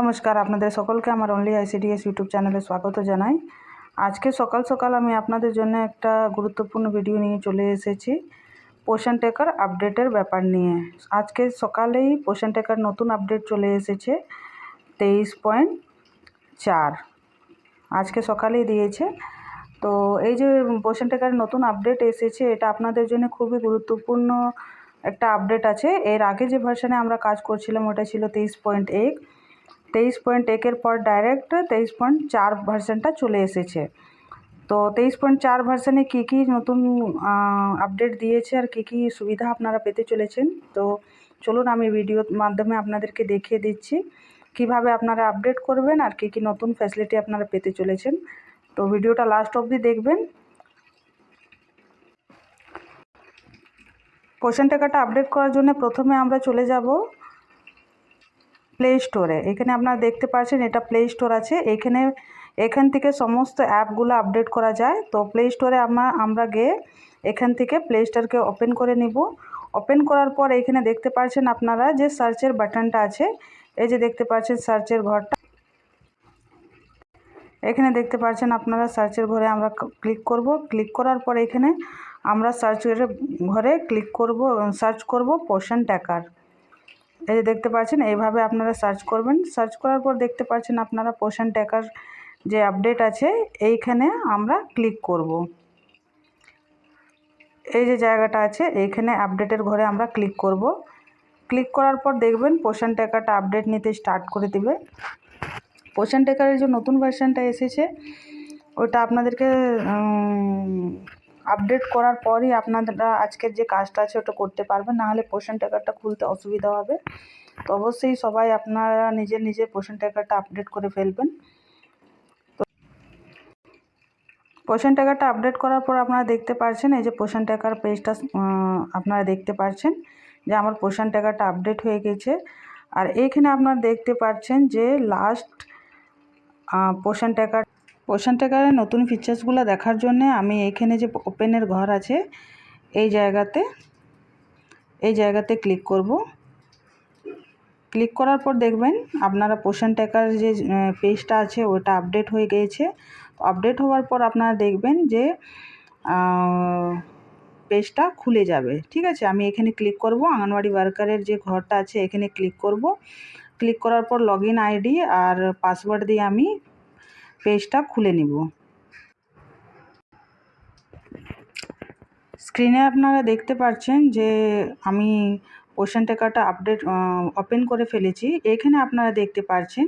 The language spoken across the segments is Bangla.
নমস্কার, আপনাদের সকলকে আমার অনলি আইসিডিএস ইউটিউব চ্যানেলে স্বাগত জানাই। আজকে সকাল সকাল আমি আপনাদের জন্য একটা গুরুত্বপূর্ণ ভিডিও নিয়ে চলে এসেছি পোষণ টেকার আপডেটের ব্যাপার নিয়ে। আজকে সকালেই পোষণ টেকার নতুন আপডেট চলে এসেছে, তেইশ পয়েন্ট চার। আজকে সকালেই দিয়েছে। তো এই যে পোষণ টেকার নতুন আপডেট এসেছে, এটা আপনাদের জন্য খুবই গুরুত্বপূর্ণ একটা আপডেট আছে। এর আগে যে ভার্সানে আমরা কাজ করছিলাম, ওটা ছিল তেইশ পয়েন্ট এক। তেইশ পয়েন্ট একের পর ডাইরেক্ট তেইশ পয়েন্ট চার ভার্সানটা চলে এসেছে। তো তেইশ পয়েন্ট চার ভার্সানে কী কী নতুন আপডেট দিয়েছে আর কী কী সুবিধা আপনারা পেতে চলেছেন? তো চলুন আমি ভিডিওর মাধ্যমে আপনাদেরকে দেখিয়ে দিচ্ছি। কীভাবে আপনারা আপডেট করবেন আর কী কী নতুন ফ্যাসিলিটি আপনারা পেতে চলেছেন। তো ভিডিওটা লাস্ট অবধি দেখবেন। কোশ্চেন টাকাটা আপডেট করার জন্য প্রথমে আমরা চলে যাব। প্লে স্টোরে এখানে আপনারা দেখতে পাচ্ছেন এটা প্লে স্টোর আছে। এখানে, এখান থেকে সমস্ত অ্যাপগুলো আপডেট করা যায়। তো প্লে স্টোরে আমরা আমরা গিয়ে এখান থেকে প্লে স্টোরকে ওপেন করে নিব। ওপেন করার পর এখানে দেখতে পাচ্ছেন আপনারা যে সার্চের বাটনটা আছে, এই যে দেখতে পাচ্ছেন সার্চের ঘরটা। এখানে দেখতে পাচ্ছেন আপনারা সার্চের ঘরে আমরা ক্লিক করব। ক্লিক করার পর এখানে আমরা সার্চের ঘরে ক্লিক করব সার্চ করব পোষণ ট্যাকার এই যে দেখতে পাচ্ছেন, এইভাবে আপনারা সার্চ করবেন। সার্চ করার পর দেখতে পাচ্ছেন আপনারা পোষণ ট্যাকার যে আপডেট আছে, এইখানে আমরা ক্লিক করব। এই যে জায়গাটা আছে, এইখানে আপডেটের ঘরে আমরা ক্লিক করব। ক্লিক করার পর দেখবেন পোষণ ট্যাকারটা আপডেট নিতে স্টার্ট করে দিবে। পোষণ ট্যাকারের যে নতুন ভার্সানটা এসেছে, ওটা আপনাদেরকে আপডেট করার পরই আপনারা আজকের যে কাজটা আছে ওটা করতে পারবেন। নাহলে পোষণ ট্যাকারটা খুলতে অসুবিধা হবে। তো অবশ্যই সবাই আপনারা নিজের নিজের পোষণ ট্যাকারটা আপডেট করে ফেলবেন। পোষণ ট্যাকারটা আপডেট করার পর আপনারা দেখতে পাচ্ছেন এই যে পোষণ ট্যাকার পেজটা আপনারা দেখতে পাচ্ছেন যে আমার পোষণ ট্যাকারটা আপডেট হয়ে গেছে। আর এইখানে আপনারা দেখতে পাচ্ছেন যে লাস্ট পোষণ ট্যাকার পোষণ ট্যাকারের নতুন ফিচার্সগুলো দেখার জন্য আমি এইখানে যে ওপেনের ঘর আছে, এই জায়গাতে এই জায়গাতে ক্লিক করব। ক্লিক করার পর দেখবেন আপনারা পোষণ ট্যাকার যে পেজটা আছে, ওটা আপডেট হয়ে গিয়েছে। আপডেট হওয়ার পর আপনারা দেখবেন যে পেজটা খুলে যাবে। ঠিক আছে? আমি এখানে ক্লিক করব। আঙ্গনওয়াড়ি ওয়ার্কারের যে ঘরটা আছে, এখানে ক্লিক করব। ক্লিক করার পর লগ আইডি আর পাসওয়ার্ড দিয়ে আমি পেজটা খুলে নিব। স্ক্রিনে আপনারা দেখতে পাচ্ছেন যে আমি পোষণ টেকাটা আপডেট ওপেন করে ফেলেছি। এখানে আপনারা দেখতে পাচ্ছেন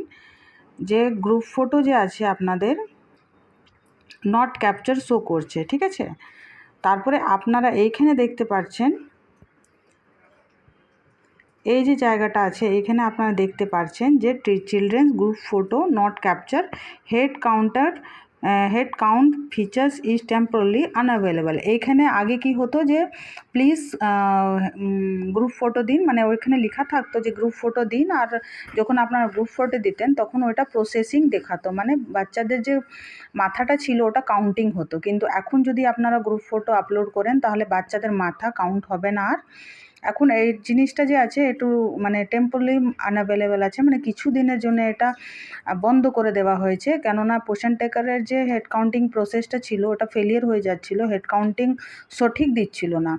যে গ্রুপ ফটো যে আছে আপনাদের নট ক্যাপচার শো করছে, ঠিক আছে? তারপরে আপনারা এইখানে দেখতে পাচ্ছেন এই যে জায়গাটা আছে, এখানে আপনারা দেখতে পাচ্ছেন যে children's group photo not capture head counter head count features is temporarily unavailable এইখানে আগে কি হতো যে প্লিজ গ্রুপ ফটো দিন মানে ওইখানে লেখা থাকতো যে গ্রুপ ফটো দিন, আর যখন আপনারা গ্রুপ ফটো দিতেন, তখন ওইটা প্রসেসিং দেখাতো মানে বাচ্চাদের যে মাথাটা ছিল ওটা কাউন্টিং হতো। কিন্তু এখন যদি আপনারা গ্রুপ ফটো আপলোড করেন, তাহলে বাচ্চাদের মাথা কাউন্ট হবে না আর। এখন এই জিনিসটা যে আছে, একটু মানে টেম্পোরারি আনঅ্যাভেলেবেল আছে মানে কিছু দিনের জন্য এটা বন্ধ করে দেওয়া হয়েছে। কেননা পোষণ টেকারের যে হেড কাউন্টিং প্রসেসটা ছিল, ওটা ফেলিয়ার হয়ে যাচ্ছিল হেড কাউন্টিং সঠিক দিচ্ছিল না।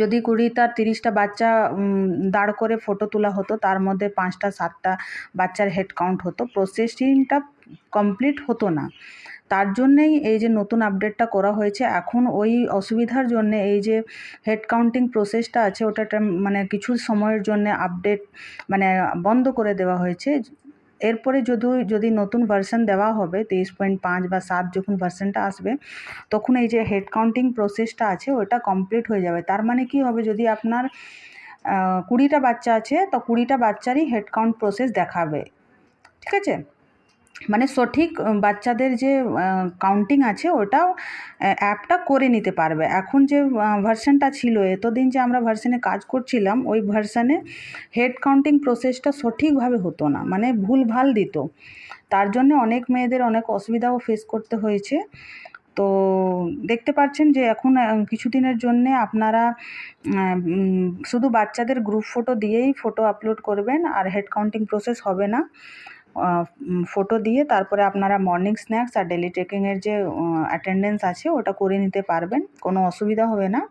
যদি কুড়িটা তিরিশটা বাচ্চা দাঁড় করে ফটো তোলা হতো, তার মধ্যে পাঁচটা, সাতটা বাচ্চার হেড কাউন্ট হতো প্রসেসিংটা কমপ্লিট হতো না। তার জন্যেই এই যে নতুন আপডেটটা করা হয়েছে, এখন ওই অসুবিধার জন্যে এই যে হেড কাউন্টিং প্রসেসটা আছে, ওটা মানে কিছু সময়ের জন্য আপডেট মানে বন্ধ করে দেওয়া হয়েছে। এরপরে যদি যদি নতুন ভার্সন দেওয়া হবে, তেইশ পয়েন্ট পাঁচ বা সাত যখন ভার্সনটা আসবে, তখন এই যে হেড কাউন্টিং প্রসেসটা আছে, ওটা কমপ্লিট হয়ে যাবে। তার মানে কি হবে, যদি আপনার কুড়িটা বাচ্চা আছে, তো কুড়িটা বাচ্চারই হেড কাউন্ট প্রসেস দেখাবে। ঠিক আছে? মানে সঠিক বাচ্চাদের যে কাউন্টিং আছে ওটাও অ্যাপটা করে নিতে পারবে। এখন যে ভার্সানটা ছিল, এতদিন যে আমরা ভার্সানে কাজ করছিলাম, ওই ভার্সানে হেড কাউন্টিং প্রসেসটা সঠিকভাবে হতো না মানে ভুলভাল দিত। তার জন্য অনেক মেয়েদের অনেক অসুবিধাও ফেস করতে হয়েছে। তো দেখতে পাচ্ছেন যে, এখন কিছুদিনের জন্যে আপনারা শুধু বাচ্চাদের গ্রুপ ফটো দিয়েই ফটো আপলোড করবেন, আর হেড কাউন্টিং প্রসেস হবে না। ফটো দিয়ে তারপরে আপনারা মর্নিং স্ন্যাক্স আর ডেলি ট্রেকিংয়ের যে অ্যাটেন্ডেন্স আছে ওটা করে নিতে পারবেন, কোনো অসুবিধা হবে না।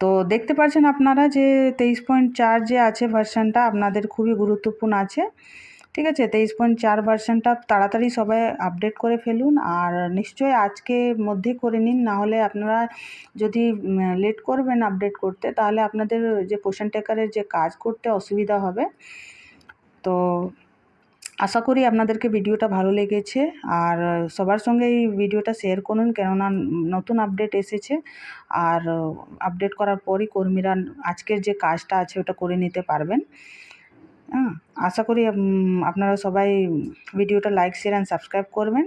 তো দেখতে পাচ্ছেন আপনারা যে তেইশ পয়েন্ট চার যে আছে ভার্সানটা আপনাদের খুবই গুরুত্বপূর্ণ আছে। ঠিক আছে, তেইশ পয়েন্ট চার ভার্সানটা তাড়াতাড়ি সবাই আপডেট করে ফেলুন আর নিশ্চয়ই আজকে মধ্যে করে নিন, না হলে আপনারা যদি লেট করবেন আপডেট করতে, তাহলে আপনাদের যে পোষণ টেকারের যে কাজ করতে অসুবিধা হবে। তো আশা করি আপনাদেরকে ভিডিওটা ভালো লেগেছে। আর সবার সঙ্গে এই ভিডিওটা শেয়ার করুন, কেননা নতুন আপডেট এসেছে। আর আপডেট করার পরই কর্মীরা আজকের যে কাজটা আছে, ওটা করে নিতে পারবেন। হ্যাঁ আশা করি আপনারা সবাই ভিডিওটা লাইক শেয়ার অ্যান্ড সাবস্ক্রাইব করবেন।